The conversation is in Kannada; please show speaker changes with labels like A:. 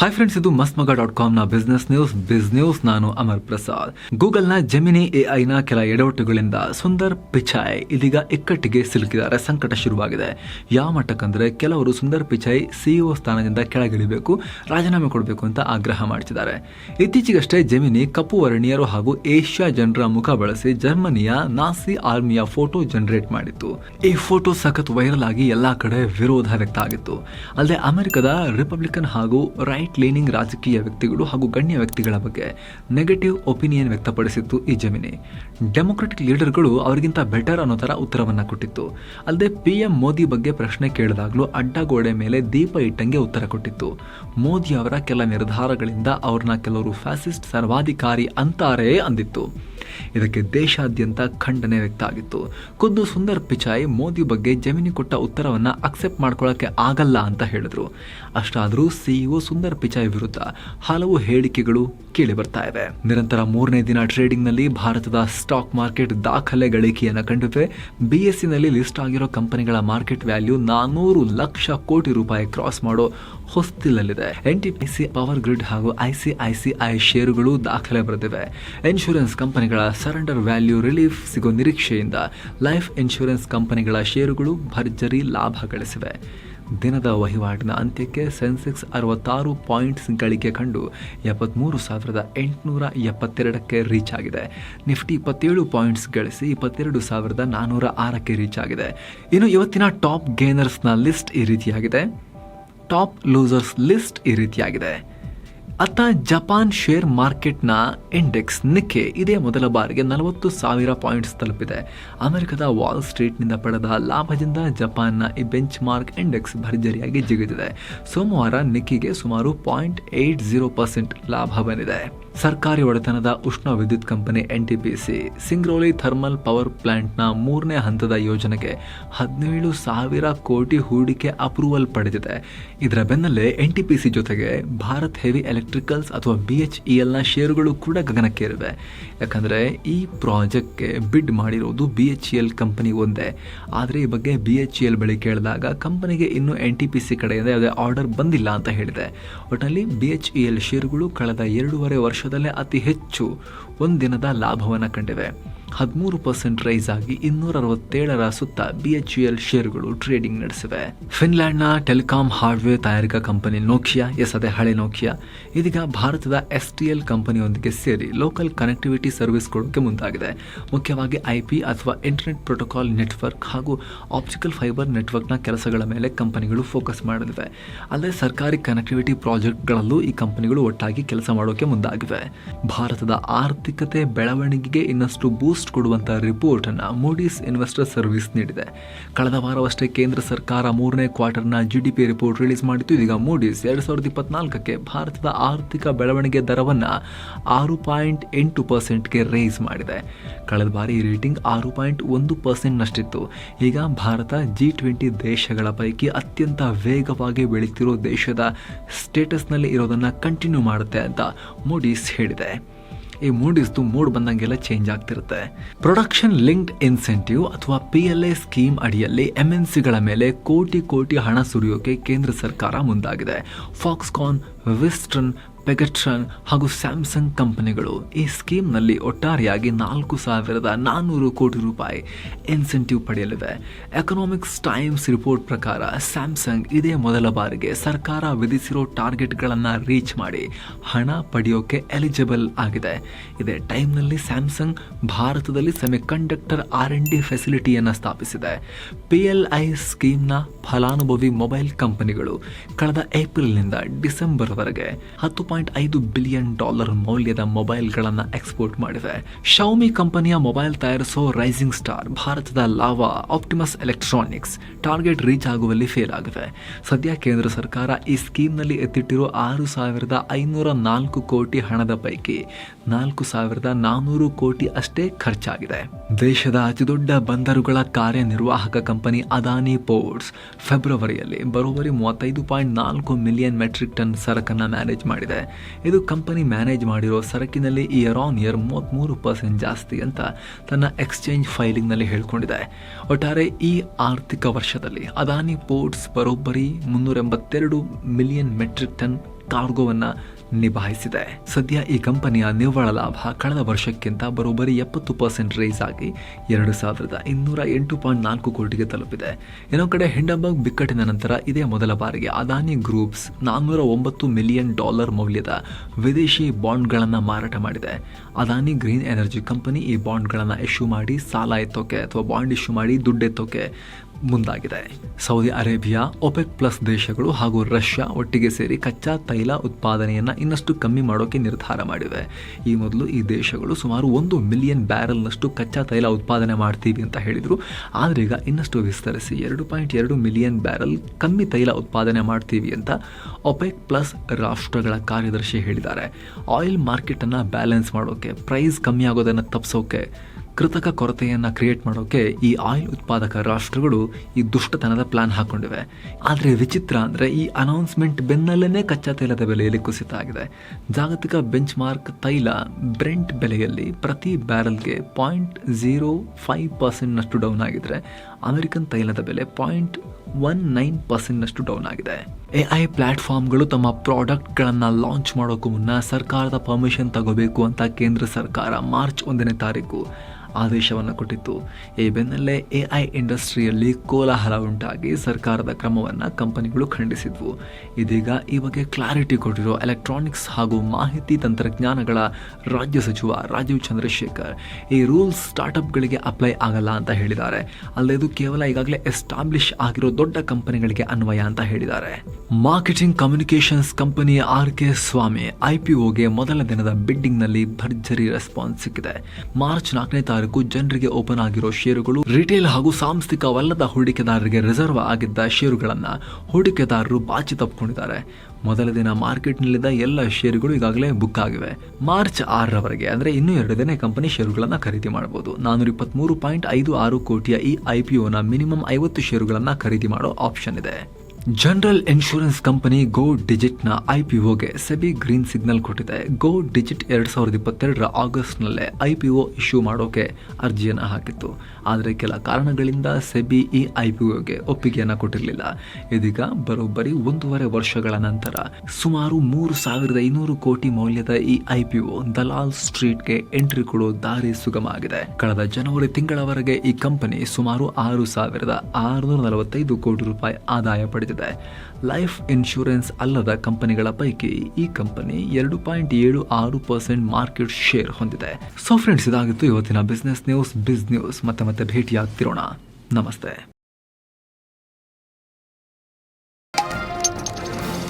A: ಹಾಯ್ ಫ್ರೆಂಡ್ಸ್ ಇದು ಮಸ್ತ್ ಮಗ ಡಾಟ್ನ ಬಿಸ್ನೆಸ್ ನ್ಯೂಸ್ ಬಿಸ್ ನ್ಯೂಸ್ ನಾನು ಅಮರ್ ಪ್ರಸಾದ್. ಗೂಗಲ್ನ ಜೆಮಿನಿ ನ ಕೆಲ ಎಡವಟ್ಟುಗಳಿಂದ ಸುಂದರ್ ಪಿಚಾಯ್ ಇದೀಗ ಇಕ್ಕಟ್ಟಿಗೆ ಸಿಲುಕಿದ್ದಾರೆ. ಸಂಕಟ ಶುರುವಾಗಿದೆ. ಯಾವ ಮಟ್ಟಕ್ಕಂದ್ರೆ ಕೆಲವರು ಸುಂದರ್ ಪಿಚಾಯ್ ಸಿಇಒ ಸ್ಥಾನದಿಂದ ಕೆಳಗಿಳಿಬೇಕು, ರಾಜೀನಾಮೆ ಕೊಡಬೇಕು ಅಂತ ಆಗ್ರಹ ಮಾಡ್ತಿದ್ದಾರೆ. ಇತ್ತೀಚೆಗಷ್ಟೇ ಜಮಿನಿ ಕಪ್ಪು ವರ್ಣೀಯರು ಹಾಗೂ ಏಷ್ಯಾ ಜನರ ಮುಖ ಬಳಸಿ ಜರ್ಮನಿಯ ನಾಸಿ ಆರ್ಮಿಯ ಫೋಟೋ ಜನರೇಟ್ ಮಾಡಿತ್ತು. ಈ ಫೋಟೋ ಸಖತ್ ವೈರಲ್ ಆಗಿ ಎಲ್ಲಾ ಕಡೆ ವಿರೋಧ ವ್ಯಕ್ತ ಆಗಿತ್ತು. ಅಲ್ಲದೆ ಅಮೆರಿಕದ ರಿಪಬ್ಲಿಕನ್ ಹಾಗೂ ರೈಟ್ ಲೀನಿಂಗ್ ರಾಜಕೀಯ ವ್ಯಕ್ತಿಗಳು ಹಾಗೂ ಗಣ್ಯ ವ್ಯಕ್ತಿಗಳ ಬಗ್ಗೆ ನೆಗೆಟಿವ್ ಒಪಿನಿಯನ್ ವ್ಯಕ್ತಪಡಿಸಿತ್ತು ಈ ಜಮಿನಿ. ಡೆಮೊಕ್ರೆಟಿಕ್ ಲೀಡರ್ಗಳು ಅವರಿಗಿಂತ ಬೆಟರ್ ಅನ್ನೋ ಥರ ಉತ್ತರವನ್ನು ಕೊಟ್ಟಿತ್ತು. ಅಲ್ಲದೆ ಪಿ ಎಂ ಮೋದಿ ಬಗ್ಗೆ ಪ್ರಶ್ನೆ ಕೇಳಿದಾಗಲೂ ಅಡ್ಡಗೋಡೆ ಮೇಲೆ ದೀಪ ಇಟ್ಟಂಗೆ ಉತ್ತರ ಕೊಟ್ಟಿತ್ತು. ಮೋದಿ ಅವರ ಕೆಲ ನಿರ್ಧಾರಗಳಿಂದ ಅವ್ರನ್ನ ಕೆಲವರು ಫ್ಯಾಸಿಸ್ಟ್ ಸರ್ವಾಧಿಕಾರಿ ಅಂತಾರೆ ಅಂದಿತ್ತು. ಇದಕ್ಕೆ ದೇಶಾದ್ಯಂತ ಖಂಡನೆ ವ್ಯಕ್ತ ಆಗಿತ್ತು. ಖುದ್ದು ಸುಂದರ್ ಪಿಚಾಯ್ ಮೋದಿ ಬಗ್ಗೆ ಜಮೀನಿ ಕೊಟ್ಟ ಉತ್ತರವನ್ನ ಅಕ್ಸೆಪ್ಟ್ ಮಾಡ್ಕೊಳ್ಳೋಕೆ ಆಗಲ್ಲ ಅಂತ ಹೇಳಿದ್ರು. ಅಷ್ಟಾದರೂ ಸಿಇಒ ಸುಂದರ್ ಪಿಚಾಯ್ ವಿರುದ್ಧ ಹಲವು ಹೇಳಿಕೆಗಳು ಕೇಳಿ ಬರ್ತಾ ಇವೆ ನಿರಂತರ ಮೂರನೇ ದಿನ ಟ್ರೇಡಿಂಗ್ನಲ್ಲಿ ಭಾರತದ ಸ್ಟಾಕ್ ಮಾರ್ಕೆಟ್ ದಾಖಲೆ ಗಳಿಕೆಯನ್ನು ಕಂಡಿವೆ ಬಿಎಸ್ಸಿನಲ್ಲಿ ಲಿಸ್ಟ್ ಆಗಿರೋ ಕಂಪನಿಗಳ ಮಾರ್ಕೆಟ್ ವ್ಯಾಲ್ಯೂ ನಾನೂರು ಲಕ್ಷ ಕೋಟಿ ರೂಪಾಯಿ ಕ್ರಾಸ್ ಮಾಡೋ ಹೊಸ್ತಿಲಲ್ಲಿದೆ. N T P power grid ಹಾಗೂ ಐಸಿಐಸಿಐ ಷೇರುಗಳು ದಾಖಲೆ ಬರೆದಿವೆ. ಇನ್ಶೂರೆನ್ಸ್ ಕಂಪನಿಗಳ ಸರೆಂಡರ್ ವ್ಯಾಲ್ಯೂ ರಿಲೀಫ್ ಸಿಗೋ ನಿರೀಕ್ಷೆಯಿಂದ ಲೈಫ್ ಇನ್ಶೂರೆನ್ಸ್ ಕಂಪನಿಗಳ ಷೇರುಗಳು ಭರ್ಜರಿ ಲಾಭ ಗಳಿಸಿವೆ. ದಿನದ ವಹಿವಾಟಿನ ಅಂತ್ಯಕ್ಕೆ ಸೆನ್ಸೆಕ್ಸ್ ಅರವತ್ತಾರು ಪಾಯಿಂಟ್ಸ್ ಗಳಿಕೆ ಕಂಡು ಎಪ್ಪತ್ತ್ಮೂರು ಸಾವಿರದ ಎಂಟುನೂರ ಎಪ್ಪತ್ತೆರಡಕ್ಕೆ ರೀಚ್ ಆಗಿದೆ. ನಿಫ್ಟಿ ಇಪ್ಪತ್ತೇಳು ಪಾಯಿಂಟ್ಸ್ ಗಳಿಸಿ ಇಪ್ಪತ್ತೆರಡು ಸಾವಿರದ ನಾನ್ನೂರ ಆರಕ್ಕೆ ರೀಚ್ ಆಗಿದೆ. ಇನ್ನು ಇವತ್ತಿನ ಟಾಪ್ ಗೇನರ್ಸ್ನ ಲಿಸ್ಟ್ ಈ ರೀತಿಯಾಗಿದೆ. ಟಾಪ್ ಲೂಸರ್ಸ್ ಲಿಸ್ಟ್ ಈ ರೀತಿಯಾಗಿದೆ. ಅತ್ತ ಜಪಾನ್ ಶೇರ್ ಮಾರ್ಕೆಟ್ನ ಇಂಡೆಕ್ಸ್ ನಿಕ್ಕೆ ಇದೇ ಮೊದಲ ಬಾರಿಗೆ ನಲವತ್ತು ಸಾವಿರ ಪಾಯಿಂಟ್ಸ್ ತಲುಪಿದೆ. ಅಮೆರಿಕದ ವಾಲ್ ಸ್ಟ್ರೀಟ್ನಿಂದ ಪಡೆದ ಲಾಭದಿಂದ ಜಪಾನ್ನ ಈ ಬೆಂಚ್ ಮಾರ್ಕ್ ಇಂಡೆಕ್ಸ್ ಭರ್ಜರಿಯಾಗಿ ಜಿಗಿದಿದೆ. ಸೋಮವಾರ ನಿಕ್ಕಿಗೆ ಸುಮಾರು ಪಾಯಿಂಟ್ ಏಟ್ ಜೀರೋ ಪರ್ಸೆಂಟ್ ಲಾಭ ಬಂದಿದೆ. ಸರ್ಕಾರಿ ಒಡೆತನದ ಉಷ್ಣ ವಿದ್ಯುತ್ company NTPC Singrauli thermal power ಪ್ಲಾಂಟ್ನ ಮೂರನೇ ಹಂತದ ಯೋಜನೆಗೆ ಹದಿನೇಳು ಸಾವಿರ ಕೋಟಿ ಹೂಡಿಕೆ ಅಪ್ರೂವಲ್ ಪಡೆದಿದೆ. ಇದರ ಬೆನ್ನಲ್ಲೇ ಎನ್ಟಿಪಿಸಿ ಜೊತೆಗೆ ಭಾರತ್ ಹೆವಿ ಎಲೆಕ್ಟ್ರಿಕಲ್ಸ್ ಅಥವಾ ಬಿ ಎಚ್ ಇ ಎಲ್ನ ಷೇರುಗಳು ಕೂಡ ಗಗನಕ್ಕೇರಿವೆ. ಯಾಕಂದರೆ ಈ ಪ್ರಾಜೆಕ್ಟ್ಗೆ ಬಿಡ್ ಮಾಡಿರೋದು B H E L company ಒಂದೇ. ಆದರೆ ಈ ಬಗ್ಗೆ ಬಿ ಎಚ್ ಇ ಎಲ್ ಬಳಿ ಕೇಳಿದಾಗ ಕಂಪನಿಗೆ ಇನ್ನೂ ಎನ್ ಟಿ ಪಿ ಸಿ ಕಡೆಯಿಂದ ಯಾವುದೇ ಆರ್ಡರ್ ಬಂದಿಲ್ಲ ಅಂತ ಹೇಳಿದೆ. ಒಟ್ಟಿನಲ್ಲಿ ಬಿ ಎಚ್ ಇ ಎಲ್ ಷೇರುಗಳು ಕಳೆದ ಎರಡೂವರೆ ವರ್ಷದಲ್ಲೇ ಅತಿ ಹೆಚ್ಚು ಒಂದಿನದ ಲಾಭವನ್ನು ಕಂಡಿವೆ. ಹದಿಮೂರು ಪರ್ಸೆಂಟ್ ರೈಸ್ ಆಗಿ ಇನ್ನೂರ ಅರವತ್ತೇಳರ ಸುತ್ತ ಬಿ ಎಚ್ ಯು ಎಲ್ ಷೇರುಗಳು ಟ್ರೇಡಿಂಗ್ ನಡೆಸಿವೆ. ಫಿನ್ಲ್ಯಾಂಡ್ನ ಟೆಲಿಕಾಂ ಹಾರ್ಡ್ವೇರ್ ತಯಾರಿಕಾ ಕಂಪನಿ ನೋಕಿಯಾ ಎಸ್ ಅದೇ ಹಳೆ ನೋಕಿಯಾ ಇದೀಗ ಭಾರತದ ಎಸ್ ಟಿ ಎಲ್ ಕಂಪನಿಯೊಂದಿಗೆ ಸೇರಿ ಲೋಕಲ್ ಕನೆಕ್ಟಿವಿಟಿ ಸರ್ವಿಸ್ ಕೊಡೋಕೆ ಮುಂದಾಗಿದೆ. ಮುಖ್ಯವಾಗಿ ಐ ಪಿ ಅಥವಾ ಇಂಟರ್ನೆಟ್ ಪ್ರೋಟೋಕಾಲ್ ನೆಟ್ವರ್ಕ್ ಹಾಗೂ ಆಪ್ಟಿಕಲ್ ಫೈಬರ್ ನೆಟ್ವರ್ಕ್ನ ಕೆಲಸಗಳ ಮೇಲೆ ಕಂಪನಿಗಳು ಫೋಕಸ್ ಮಾಡಲಿವೆ. ಅಲ್ಲದೆ ಸರ್ಕಾರಿ ಕನೆಕ್ಟಿವಿಟಿ ಪ್ರಾಜೆಕ್ಟ್ಗಳಲ್ಲೂ ಈ ಕಂಪನಿಗಳು ಒಟ್ಟಾಗಿ ಕೆಲಸ ಮಾಡೋಕೆ ಮುಂದಾಗಿವೆ. ಭಾರತದ ಆರ್ಥಿಕತೆ ಬೆಳವಣಿಗೆಗೆ ಇನ್ನಷ್ಟು ಬೂಸ್ಟ್ ಕೊಡುವಂತಹ ಕೊಡುವಂಥ ರಿಪೋರ್ಟನ್ನು ಮೂಡೀಸ್ ಇನ್ವೆಸ್ಟರ್ ಸರ್ವಿಸ್ ನೀಡಿದೆ. ಕಳೆದ ವಾರವಷ್ಟೇ ಕೇಂದ್ರ ಸರ್ಕಾರ ಮೂರನೇ ಕ್ವಾರ್ಟರ್ನ G D P report release ಮಾಡಿತ್ತು. ಇದೀಗ ಮೂಡೀಸ್ ಎರಡು ಸಾವಿರದ ಇಪ್ಪತ್ನಾಲ್ಕಕ್ಕೆ ಭಾರತದ ಆರ್ಥಿಕ ಬೆಳವಣಿಗೆ ದರವನ್ನು ಆರು ಪಾಯಿಂಟ್ ಎಂಟು ಪರ್ಸೆಂಟ್ಗೆ ರೇಸ್ ಮಾಡಿದೆ. ಕಳೆದ ಬಾರಿ ರೇಟಿಂಗ್ ಆರು ಪಾಯಿಂಟ್ ಒಂದು ಪರ್ಸೆಂಟ್ನಷ್ಟಿತ್ತು ಈಗ ಭಾರತ ಜಿ ಟ್ವೆಂಟಿ ದೇಶಗಳ ಪೈಕಿ ಅತ್ಯಂತ ವೇಗವಾಗಿ ಬೆಳೀತಿರೋ ದೇಶದ ಸ್ಟೇಟಸ್ನಲ್ಲಿ ಇರೋದನ್ನು ಕಂಟಿನ್ಯೂ ಮಾಡುತ್ತೆ ಅಂತ ಮೂಡೀಸ್ ಹೇಳಿದೆ. ಈ ಮೂಡಿಸ್ದು ಮೂಡ್ ಬಂದಂಗೆಲ್ಲ ಚೇಂಜ್ ಆಗ್ತಿರುತ್ತೆ. ಪ್ರೊಡಕ್ಷನ್ ಲಿಂಕ್ಡ್ ಇನ್ಸೆಂಟಿವ್ ಅಥವಾ ಪಿ ಎಲ್ ಐ ಸ್ಕೀಮ್ ಅಡಿಯಲ್ಲಿ ಎಂ ಎನ್ ಸಿಗಳ ಮೇಲೆ ಕೋಟಿ ಕೋಟಿ ಹಣ ಸುರಿಯೋಕೆ ಕೇಂದ್ರ ಸರ್ಕಾರ ಮುಂದಾಗಿದೆ. ಫಾಕ್ಸ್ಕಾನ್ ವಿಸ್ಟ್ರನ್ ಪೆಗಟ್ರನ್ ಹಾಗೂ ಸ್ಯಾಮ್ಸಂಗ್ ಕಂಪನಿಗಳು ಈ ಸ್ಕೀಮ್ನಲ್ಲಿ ಒಟ್ಟಾರೆಯಾಗಿ ನಾಲ್ಕು ಸಾವಿರದ ನಾನ್ನೂರು ಕೋಟಿ ರೂಪಾಯಿ ಇನ್ಸೆಂಟಿವ್ ಪಡೆಯಲಿವೆ. ಎಕನಾಮಿಕ್ಸ್ ಟೈಮ್ಸ್ ರಿಪೋರ್ಟ್ ಪ್ರಕಾರ ಸ್ಯಾಮ್ಸಂಗ್ ಇದೇ ಮೊದಲ ಬಾರಿಗೆ ಸರ್ಕಾರ ವಿಧಿಸಿರೋ ಟಾರ್ಗೆಟ್ಗಳನ್ನು ರೀಚ್ ಮಾಡಿ ಹಣ ಪಡೆಯೋಕೆ ಎಲಿಜಿಬಲ್ ಆಗಿದೆ. ಇದೇ ಟೈಮ್ನಲ್ಲಿ ಸ್ಯಾಮ್ಸಂಗ್ ಭಾರತದಲ್ಲಿ ಸೆಮಿಕಂಡಕ್ಟರ್ ಆರ್ ಎನ್ ಡಿ ಫೆಸಿಲಿಟಿಯನ್ನು ಸ್ಥಾಪಿಸಿದೆ. ಪಿ ಎಲ್ ಐ ಸ್ಕೀಮ್ನ ಫಲಾನುಭವಿ ಮೊಬೈಲ್ ಕಂಪನಿಗಳು ಕಳೆದ ಏಪ್ರಿಲ್ನಿಂದ ಡಿಸೆಂಬರ್ವರೆಗೆ ಹತ್ತು ಪಾಯಿಂಟ್ ಐದು ಬಿಲಿಯನ್ ಡಾಲರ್ ಮೌಲ್ಯದ ಮೊಬೈಲ್ಗಳನ್ನು ಎಕ್ಸ್ಪೋರ್ಟ್ ಮಾಡಿದೆ. ಶೌಮಿ ಕಂಪನಿಯ ಮೊಬೈಲ್ ತಯಾರಿಸೋ ರೈಸಿಂಗ್ ಸ್ಟಾರ್ ಭಾರತದ Lava Optimus electronics target reach ಆಗುವಲ್ಲಿ fail ಆಗಿದೆ. ಸದ್ಯ ಕೇಂದ್ರ ಸರ್ಕಾರ ಈ ಸ್ಕೀಮ್ನಲ್ಲಿ ಎತ್ತಿಟ್ಟಿರೋ ಆರು ಸಾವಿರದ ಐನೂರ ನಾಲ್ಕು ಕೋಟಿ ಹಣದ ಪೈಕಿ ನಾಲ್ಕು ಸಾವಿರದ ನಾನ್ನೂರು ಕೋಟಿ ಅಷ್ಟೇ ಖರ್ಚಾಗಿದೆ. ದೇಶದ ಅತಿದೊಡ್ಡ ಬಂದರುಗಳ ಕಾರ್ಯನಿರ್ವಾಹಕ ಕಂಪನಿ ಅದಾನಿ ಪೋರ್ಟ್ಸ್ ಫೆಬ್ರವರಿಯಲ್ಲಿ ಬರೋಬ್ಬರಿ ಮೂವತ್ತೈದು ಪಾಯಿಂಟ್ ನಾಲ್ಕು ಮಿಲಿಯನ್ ಮೆಟ್ರಿಕ್ ಟನ್ ಸರಕನ್ನು ಮ್ಯಾನೇಜ್ ಮಾಡಿದೆ. ಇದು ಕಂಪನಿ ಮ್ಯಾನೇಜ್ ಮಾಡಿರೋ ಸರಕಿನಲ್ಲಿ ಇಯರ್ ಆನ್ ಇಯರ್ ಮೂವತ್ತ್ಮೂರು ಪರ್ಸೆಂಟ್ ಜಾಸ್ತಿ ಅಂತ ತನ್ನ ಎಕ್ಸ್ಚೇಂಜ್ ಫೈಲಿಂಗ್ನಲ್ಲಿ ಹೇಳ್ಕೊಂಡಿದೆ. ಒಟ್ಟಾರೆ ಈ ಆರ್ಥಿಕ ವರ್ಷದಲ್ಲಿ ಅದಾನಿ ಪೋರ್ಟ್ಸ್ ಬರೋಬ್ಬರಿ ಮುನ್ನೂರ ಎಂಬತ್ತೆರಡು ಮಿಲಿಯನ್ ಮೆಟ್ರಿಕ್ ಟನ್ ಕಾರ್ಗೋವನ್ನು ನಿಭಾಯಿಸಿದೆ. ಸದ್ಯ ಈ ಕಂಪನಿಯ ನಿವ್ವಳ ಲಾಭ ಕಳೆದ ವರ್ಷಕ್ಕಿಂತ ಬರೋಬ್ಬರಿ ಎಪ್ಪತ್ತು ಪರ್ಸೆಂಟ್ ರೈಸ್ ಆಗಿ ಎರಡು ಸಾವಿರದ ಇನ್ನೂರ ಎಂಟು ಪಾಯಿಂಟ್ ನಾಲ್ಕು ಕೋಟಿಗೆ ತಲುಪಿದೆ. ಇನ್ನೊಂದು ಕಡೆ ಹಿಂಡಂಬರ್ಗ್ ಬಿಕ್ಕಟ್ಟಿನ ನಂತರ ಇದೇ ಮೊದಲ ಬಾರಿಗೆ ಅದಾನಿ ಗ್ರೂಪ್ಸ್ ನಾನ್ನೂರ ಒಂಬತ್ತು ಮಿಲಿಯನ್ ಡಾಲರ್ ಮೌಲ್ಯದ ವಿದೇಶಿ ಬಾಂಡ್ಗಳನ್ನು ಮಾರಾಟ ಮಾಡಿದೆ. ಅದಾನಿ ಗ್ರೀನ್ ಎನರ್ಜಿ ಕಂಪನಿ ಈ ಬಾಂಡ್ಗಳನ್ನು ಇಶ್ಯೂ ಮಾಡಿ ಸಾಲ ಎತ್ತೋಕೆ ಅಥವಾ ಬಾಂಡ್ ಇಶ್ಯೂ ಮಾಡಿ ದುಡ್ಡೆತ್ತೋಕೆ ಮುಂದಾಗಿದೆ. ಸೌದಿ ಅರೇಬಿಯಾ, ಒಪೆಕ್ ಪ್ಲಸ್ ದೇಶಗಳು ಹಾಗೂ ರಷ್ಯಾ ಒಟ್ಟಿಗೆ ಸೇರಿ ಕಚ್ಚಾ ತೈಲ ಉತ್ಪಾದನೆಯನ್ನು ಇನ್ನಷ್ಟು ಕಮ್ಮಿ ಮಾಡೋಕೆ ನಿರ್ಧಾರ ಮಾಡಿವೆ. ಈ ಮೊದಲು ಈ ದೇಶಗಳು ಸುಮಾರು ಒಂದು ಮಿಲಿಯನ್ ಬ್ಯಾರಲ್ನಷ್ಟು ಕಚ್ಚಾ ತೈಲ ಉತ್ಪಾದನೆ ಮಾಡ್ತೀವಿ ಅಂತ ಹೇಳಿದರು. ಆದರೆ ಈಗ ಇನ್ನಷ್ಟು ವಿಸ್ತರಿಸಿ ಎರಡು ಪಾಯಿಂಟ್ ಎರಡು ಮಿಲಿಯನ್ ಬ್ಯಾರಲ್ ಕಮ್ಮಿ ತೈಲ ಉತ್ಪಾದನೆ ಮಾಡ್ತೀವಿ ಅಂತ ಒಪೆಕ್ ಪ್ಲಸ್ ರಾಷ್ಟ್ರಗಳ ಕಾರ್ಯದರ್ಶಿ ಹೇಳಿದ್ದಾರೆ. ಆಯಿಲ್ ಮಾರ್ಕೆಟನ್ನು ಬ್ಯಾಲೆನ್ಸ್ ಮಾಡೋಕೆ, ಪ್ರೈಸ್ ಕಮ್ಮಿ ಆಗೋದನ್ನು ತಪ್ಪಿಸೋಕೆ ಕೃತಕ ಕೊರತೆಯನ್ನು ಕ್ರಿಯೇಟ್ ಮಾಡೋಕ್ಕೆ ಈ ಆಯಿಲ್ ಉತ್ಪಾದಕ ರಾಷ್ಟ್ರಗಳು ಈ ದುಷ್ಟತನದ ಪ್ಲಾನ್ ಹಾಕೊಂಡಿವೆ. ಆದರೆ ವಿಚಿತ್ರ ಅಂದರೆ ಈ ಅನೌನ್ಸ್ಮೆಂಟ್ ಬೆನ್ನಲ್ಲೇ ಕಚ್ಚಾ ತೈಲದ ಬೆಲೆಯಲ್ಲಿ ಕುಸಿತ ಆಗಿದೆ. ಜಾಗತಿಕ ಬೆಂಚ್ ಮಾರ್ಕ್ ತೈಲ ಬ್ರೆಂಟ್ ಬೆಲೆಯಲ್ಲಿ ಪ್ರತಿ ಬ್ಯಾರಲ್ಗೆ ಪಾಯಿಂಟ್ ಝೀರೋ ಫೈವ್ ಪರ್ಸೆಂಟ್ನಷ್ಟು ಡೌನ್ ಆಗಿದ್ರೆ ಅಮೆರಿಕನ್ ತೈಲದ ಬೆಲೆ ಪಾಯಿಂಟ್ ಒನ್ ನೈನ್ ಪರ್ಸೆಂಟ್ನಷ್ಟು ಡೌನ್ ಆಗಿದೆ. ಎ ಐ ಪ್ಲಾಟ್ಫಾರ್ಮ್ಗಳು ತಮ್ಮ ಪ್ರಾಡಕ್ಟ್ಗಳನ್ನು ಲಾಂಚ್ ಮಾಡೋಕ್ಕೂ ಮುನ್ನ ಸರ್ಕಾರದ ಪರ್ಮಿಷನ್ ತಗೋಬೇಕು ಅಂತ ಕೇಂದ್ರ ಸರ್ಕಾರ ಮಾರ್ಚ್ ಒಂದನೇ ತಾರೀಕು ಆದೇಶವನ್ನು ಕೊಟ್ಟಿತ್ತು. ಈ ಬೆನ್ನಲ್ಲೇ ಎಐ ಇಂಡಸ್ಟ್ರಿಯಲ್ಲಿ ಕೋಲಾಹಲ ಉಂಟಾಗಿ ಸರ್ಕಾರದ ಕ್ರಮವನ್ನು ಕಂಪನಿಗಳು ಖಂಡಿಸಿದ್ವು. ಇದೀಗ ಈ ಬಗ್ಗೆ ಕ್ಲಾರಿಟಿ ಕೊಟ್ಟಿರೋ ಎಲೆಕ್ಟ್ರಾನಿಕ್ಸ್ ಹಾಗೂ ಮಾಹಿತಿ ತಂತ್ರಜ್ಞಾನಗಳ ರಾಜ್ಯ ಸಚಿವ ರಾಜೀವ್ ಚಂದ್ರಶೇಖರ್ ಈ ರೂಲ್ಸ್ ಸ್ಟಾರ್ಟಪ್ಗಳಿಗೆ ಅಪ್ಲೈ ಆಗಲ್ಲ ಅಂತ ಹೇಳಿದ್ದಾರೆ. ಅಲ್ಲದೆ ಇದು ಕೇವಲ ಈಗಾಗಲೇ ಎಸ್ಟಾಬ್ಲಿಷ್ ಆಗಿರೋ ದೊಡ್ಡ ಕಂಪನಿಗಳಿಗೆ ಅನ್ವಯ ಅಂತ ಹೇಳಿದ್ದಾರೆ. Marketing communications company R K Swamy ಐಪಿಒಗೆ ಮೊದಲ ದಿನದ ಬಿಡ್ಡಿಂಗ್ನಲ್ಲಿ ಭರ್ಜರಿ ರೆಸ್ಪಾನ್ಸ್ ಸಿಕ್ಕಿದೆ. ಮಾರ್ಚ್ ನಾಲ್ಕನೇ ತಾರೀಕು ಜನರಿಗೆ ಓಪನ್ ಆಗಿರೋ ಷೇರುಗಳು ರಿಟೇಲ್ ಹಾಗೂ ಸಾಂಸ್ಥಿಕವಲ್ಲದ ಹೂಡಿಕೆದಾರರಿಗೆ ರಿಸರ್ವ್ ಆಗಿದ್ದ ಷೇರುಗಳನ್ನು ಹೂಡಿಕೆದಾರರು ಬಾಚಿ ತಪ್ಪಿಕೊಂಡಿದ್ದಾರೆ ಮೊದಲ ದಿನ ಮಾರ್ಕೆಟ್ನಲ್ಲಿದ್ದ ಎಲ್ಲ ಷೇರುಗಳು ಈಗಾಗಲೇ ಬುಕ್ ಆಗಿವೆ. ಮಾರ್ಚ್ ಆರರವರೆಗೆ, ಅಂದರೆ ಇನ್ನೂ ಎರಡು ದಿನ ಕಂಪನಿ ಷೇರುಗಳನ್ನು ಖರೀದಿ ಮಾಡಬಹುದು. ನಾನೂರ ಇಪ್ಪತ್ತ್ಮೂರು ಪಾಯಿಂಟ್ ಐದು ಆರು ಕೋಟಿಯ ಈ ಐ ಪಿ ಒನ ಮಿನಿಮಮ್ ಐವತ್ತು ಷೇರುಗಳನ್ನು ಖರೀದಿ ಮಾಡೋ ಆಪ್ಷನ್ ಇದೆ. ಜನರಲ್ ಇನ್ಶೂರೆನ್ಸ್ ಕಂಪನಿ ಗೋ ಡಿಜಿಟ್ನ ಐ ಪಿ ಒಗೆ ಸೆಬಿ ಗ್ರೀನ್ ಸಿಗ್ನಲ್ ಕೊಟ್ಟಿದೆ. ಗೋ ಡಿಜಿಟ್ ಎರಡು ಸಾವಿರದ ಇಪ್ಪತ್ತೆರಡರ ಆಗಸ್ಟ್ನಲ್ಲೇ ಐ ಪಿ ಒ ಇಶ್ಯೂ ಮಾಡೋಕೆ ಅರ್ಜಿಯನ್ನು ಹಾಕಿತ್ತು. ಆದರೆ ಕೆಲ ಕಾರಣಗಳಿಂದ ಸೆಬಿ ಈ ಐ ಪಿ ಒಗೆ ಒಪ್ಪಿಗೆಯನ್ನು ಕೊಟ್ಟಿರಲಿಲ್ಲ. ಇದೀಗ ಬರೋಬ್ಬರಿ ಒಂದೂವರೆ ವರ್ಷಗಳ ನಂತರ ಸುಮಾರು ಮೂರು ಸಾವಿರದ ಐನೂರು ಕೋಟಿ ಮೌಲ್ಯದ ಈ ಐ ಪಿ ಒ ದಲಾಲ್ ಸ್ಟ್ರೀಟ್ಗೆ ಎಂಟ್ರಿ ಕೊಡೋ ದಾರಿ ಸುಗಮ ಆಗಿದೆ. ಕಳೆದ ಜನವರಿ ತಿಂಗಳವರೆಗೆ ಈ ಕಂಪನಿ ಸುಮಾರು ಆರು ಸಾವಿರದ ಆರುನೂರ ನಲವತ್ತೈದು ಕೋಟಿ ರೂಪಾಯಿ ಆದಾಯ ಪಡೆದಿದೆ. ಲೈಫ್ ಇನ್ಶೂರೆನ್ಸ್ ಅಲ್ಲದ ಕಂಪನಿಗಳ ಪೈಕಿ ಈ ಕಂಪನಿ ಎರಡು ಪಾಯಿಂಟ್ ಏಳು ಆರು ಪರ್ಸೆಂಟ್ ಮಾರ್ಕೆಟ್ ಶೇರ್ ಹೊಂದಿದೆ. ಸೊ ಫ್ರೆಂಡ್ಸ್ ಇದಾಗಿತ್ತು ಇವತ್ತಿನ ಬಿಸ್ನೆಸ್ ನ್ಯೂಸ್ ಬಿಸ್ ನ್ಯೂಸ್ ಮತ್ತೆ ಮತ್ತೆ ಭೇಟಿಯಾಗ್ತಿರೋಣ. ನಮಸ್ತೆ.